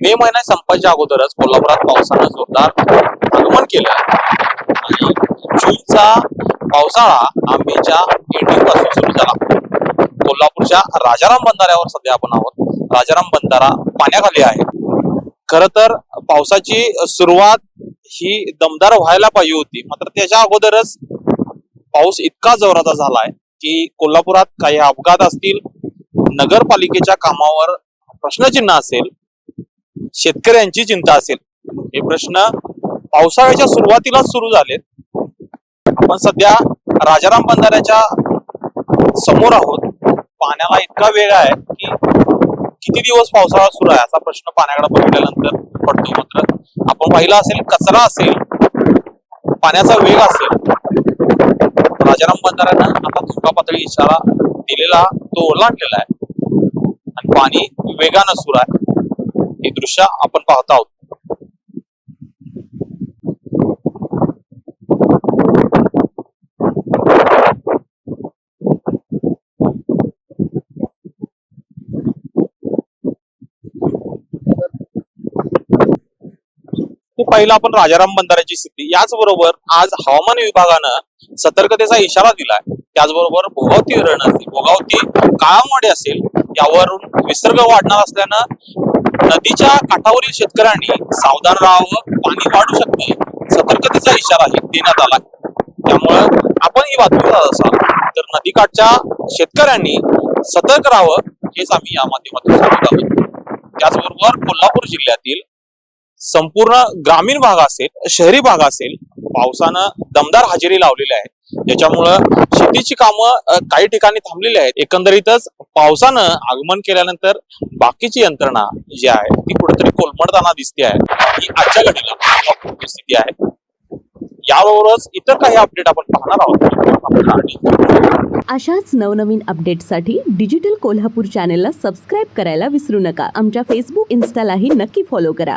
मे महिना संपायच्या अगोदरच कोल्हापुरात पावसानं जोरदार आगमन केलं. आणि जूनचा पावसाळा आंबेच्या एंडिंगपासून सुरू झाला. कोल्हापूरच्या राजाराम बंधाऱ्यावर सध्या आपण आहोत. राजाराम बंधारा पाण्याखाली आहे. खर तर पावसाची सुरुवात ही दमदार व्हायला पाहिजे होती. मात्र त्याच्या अगोदरच पाऊस इतका जोराचा झालाय की कोल्हापुरात काही अपघात असतील नगरपालिकेच्या कामावर प्रश्नचिन्ह असेल शेतकऱ्यांची चिंता असेल. हे प्रश्न पावसाळ्याच्या सुरुवातीलाच सुरू झालेत. आपण सध्या राजाराम बंधाऱ्याच्या समोर आहोत. पाण्याला इतका वेग आहे की किती दिवस पावसाळा सुरू आहे असा प्रश्न पाण्याकडे बघितल्यानंतर पडतो मात्र. आपण पाहिला असेल कचरा असेल पाण्याचा वेग असेल. राजाराम बंधाऱ्यानं आता धोका पातळी इशारा दिलेला तो ओलांडलेला आहे. आणि पाणी वेगानं सुरू आहे. हे दृश्य आपण पाहत आहोत. पहिला पहिलं आपण राजाराम बंधाऱ्याची स्थिती. याचबरोबर आज हवामान विभागानं सतर्कतेचा इशारा दिलाय. त्याचबरोबर भोगावती धरण असेल भोगावती काळामुळे असेल यावरून विसर्ग वाढणार असल्यानं नदीच्या काठावरील शेतकऱ्यांनी सावधान राहावं पाणी वाढू शकते. सतर्कतेचा इशारा देण्यात आला त्यामुळं आपण ही बातमी पाहत असाल तर नदीकाठच्या शेतकऱ्यांनी सतर्क राहावं हेच आम्ही या माध्यमातून सांगत आहोत. त्याचबरोबर कोल्हापूर जिल्ह्यातील संपूर्ण ग्रामीण भाग असेल शहरी भाग असेल पावसानं दमदार हजेरी लावलेली आहे. त्याच्यामुळं शेतीची कामं काही ठिकाणी थांबलेली आहेत. एकंदरीतच पावसानं आगमन केल्यानंतर बाकीची यंत्रणा जी आहे ती कुठेतरी कोलमडताना दिसते आहे. ही आजच्या घडीला स्थिती आहे. याबरोबरच इतर काही अपडेट आपण पाहणार आहोत. अशाच नवनवीन अपडेट्ससाठी डिजिटल कोल्हापूर चॅनेलला सबस्क्राईब करायला विसरू नका. आमच्या फेसबुक इन्स्टालाही नक्की फॉलो करा.